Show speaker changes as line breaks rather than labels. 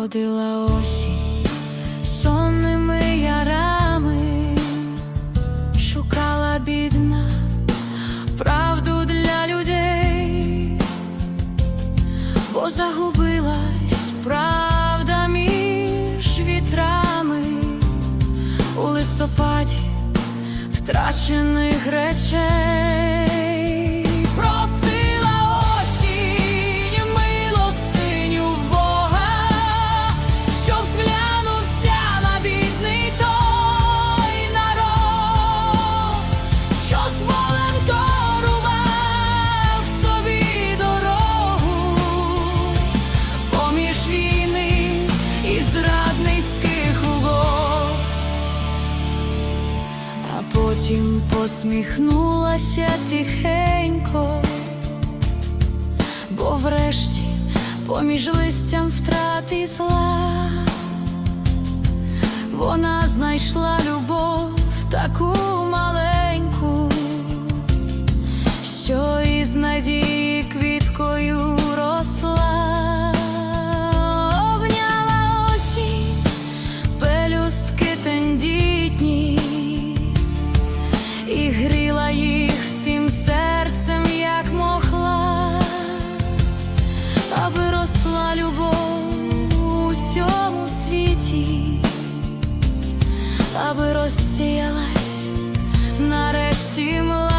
Ходила осінь сонними ярами, шукала бідна правду для людей, бо загубилась правда між вітрами. У листопаді втрачених речей. І зрадницьких угод. А потім посміхнулася тихенько, бо врешті поміж листям втрати зла вона знайшла любов таку маленьку, аби розсіялась нарешті мла.